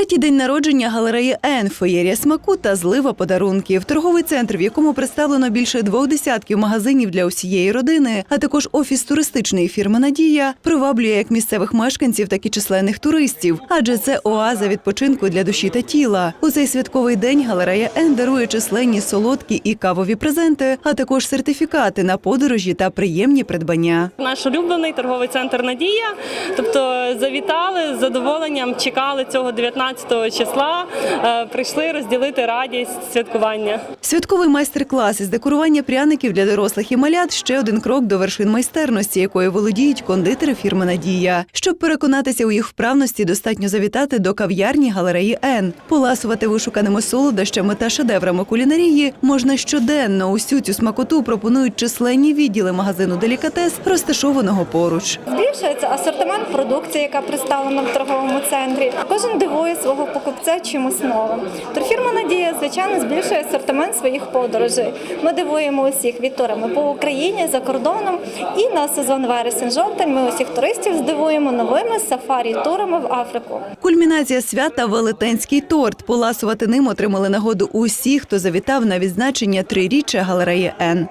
Третій день народження галереї Н, смаку та злива подарунків. Торговий центр, в якому представлено більше двох десятків магазинів для усієї родини, а також офіс туристичної фірми Надія, приваблює як місцевих мешканців, так і численних туристів, адже це оаза відпочинку для душі та тіла. У цей святковий день галерея Н дарує численні солодкі і кавові презенти, а також сертифікати на подорожі та приємні придбання. Наш улюблений торговий центр Надія. Тобто завітали з задоволенням, чекали цього 19 числа. е, Прийшли розділити радість святкування. Святковий майстер-клас із декорування пряників для дорослих і малят ще один крок до вершин майстерності, якою володіють кондитери фірми Надія. Щоб переконатися у їх вправності, достатньо завітати до кав'ярні галереї Н. Поласувати вишуканими солодощами та шедеврами кулінарії можна щоденно. Усю цю смакоту пропонують численні відділи магазину Делікатес, розташованого поруч. Збільшується асортимент продукції, яка представлена в торговому центрі. Кожен дивує свого покупця чимось новим. Турфірма Надія, звичайно, збільшує асортимент своїх подорожей. Ми дивуємо усіх від турами по Україні, за кордоном. І на сезон вересень-жовтень ми усіх туристів здивуємо новими сафарі-турами в Африку. Кульмінація свята велетенський торт. Поласувати ним отримали нагоду усі, хто завітав на відзначення триріччя галереї Н.